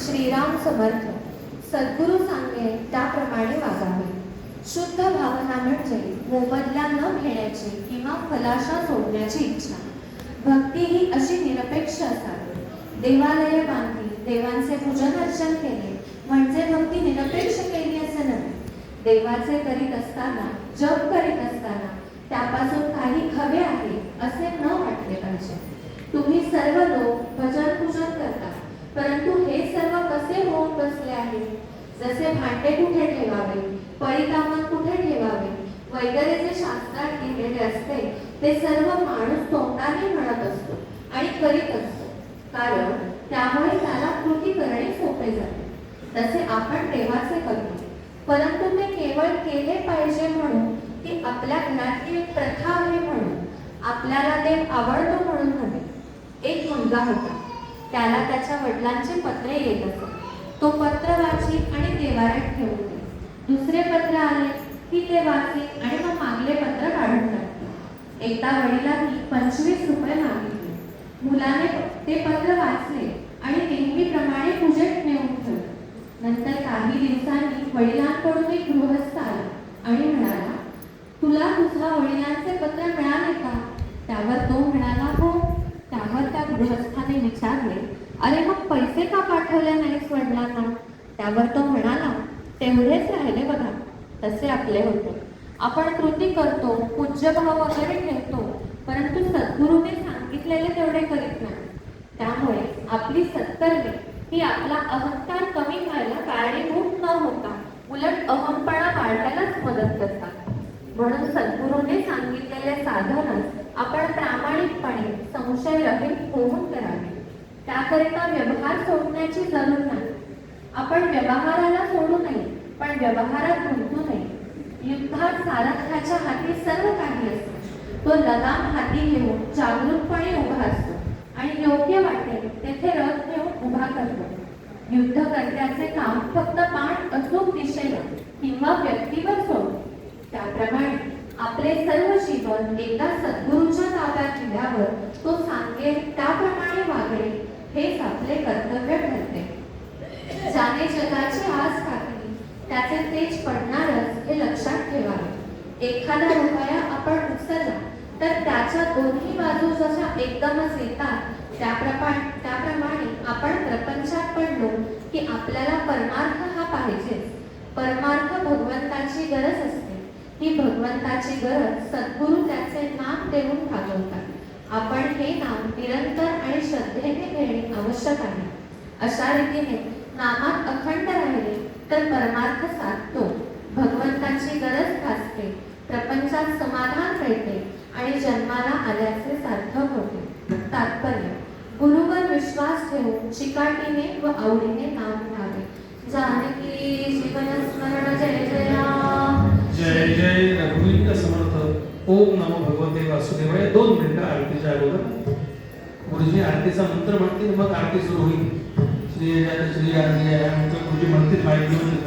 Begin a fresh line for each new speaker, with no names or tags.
श्रीराम समर्थ. सद्गुरू सांगे त्याप्रमाणे वागावे. शुद्ध भावना म्हणजे मोबदला न घेण्याची किंवा फलाशा सोडण्याची इच्छा. भक्ती ही अशी निरपेक्ष असावी. देवालये बांधली देवांचे पूजन अर्चन केले म्हणजे भक्ती निरपेक्ष केली असे नव्हे देवाचे करीत असताना जप करीत असताना त्यापासून काही हवे आहे असे न वाटले पाहिजे. तुम्ही सर्व लोक भजन पूजन करता परंतु हे कसे होऊन बसले आहे? जसे भांडे कुठे ठेवावे? परिकामन कुठे ठेवावे? वगैरे जे शास्त्रात लिहिलेले असते ते सर्व माणूस तोंडाने म्हणत असतो आणि करीत असतो. कारण त्यामुळे त्याला कृती करणे सोपे जाते. तसे आपण देवाचे करतो परंतु ते केवळ केले पाहिजे म्हणून ती आपल्या घरातली एक प्रथा आहे म्हणून. आपल्याला देव आवडतो म्हणून नव्हे. एक मुलगा होता. त्याला त्याच्या वडिलांचे पत्रे येत असत तो पत्र वाचे आणि देवाऱ्यात ठेवून दे दुसरे पत्र आले की ते वाचे आणि मग मागले पत्र काढून टाकते एकदा वडिलांनी पंचवीस रुपये मागितले. मुलाने ते पत्र वाचले आणि नेहमीप्रमाणे पूजेत नेऊन ठेवले. नंतर काही दिवसांनी वडिलांकडून एक गृहस्थ आला आणि म्हणाला तुला तुझ्या वडिलांचे पत्र मिळाले का? त्यावर तो म्हणाला हो गृहस्थाने विचारले अरे मग पैसे का पाठवले नाहीस वडिलांना? त्यावर तो म्हणाला तेवढेच राहिले बघा. तसे आपले होते. आपण कृती करतो पूज्यभाव वगैरे ठेवतो परंतु सद्गुरूने सांगितलेले तेवढे करीत नाही. त्यामुळे आपली सत्कर्मे ही आपला अहंकार कमी व्हायला कारणीभूत न होता उलट अहमपणा वाढायलाच मदत करतात. म्हणून सद्गुरूने त्याकरिता व्यवहार सोडण्याची जरूर नाही. आपण व्यवहाराला सोडू नये पण व्यवहारात गुंतू नये. युद्धात सारथ्याच्या हाती सर्व काही असते. तो लगाम हाती घेऊन जागरूकपणे उभा असतो आणि योग्य वाटेल तेथे रथ घेऊन उभा करतो. युद्धकर्त्याचे काम फक्त बाण अचूक दिशेला किंवा व्यक्तीवर सोडतो त्याप्रमाणे आपले सर्व जीवन एकदा सद्गुरूच्या ताब्यात दिल्यावर तो सांगेल त्याप्रमाणे वागेल. हेच आपले कर्तव्य ठरते. जाणे जगाची आज काकडी त्याचे तेज पडणारच हे लक्षात ठेवावे. एखादा रुपया आपण उचलला तर त्याच्या दोन्ही बाजू जशा एकदमच येतात त्याप्रमाणे त्याप्रमाणे आपण प्रपंचात पडलो की आपल्याला परमार्थ हा पाहिजेच. परमार्थ भगवंताची गरज असते. ही भगवंताची गरज सद्गुरू त्याचे नाम देऊन भागवतात. आपण हे नाम निरंतर आणि श्रद्धेने घेणे आवश्यक आहे. अशा रीतीने नामात अखंड राहिले तर परमार्थ साधतो. भगवंताची गरज भासते प्रपंचात समाधान मिळते आणि जन्माला आल्याचे सार्थक होते. तात्पर्य गुरुवर विश्वास ठेवून चिकाटीने व आवडीने नाम घ्यावे. जानकी जीवन स्मरण जय जया
जय जय रघुवीर समर्थ. ओम नमो भगवते वासुदेवाय दोन मिनिटं आरतीच्या अगोदर. गुरुजी आरतीचा मंत्र म्हणतील मग आरती सुरू होईल. श्री श्री आरती गुरुजी म्हणतील माहिती घेऊन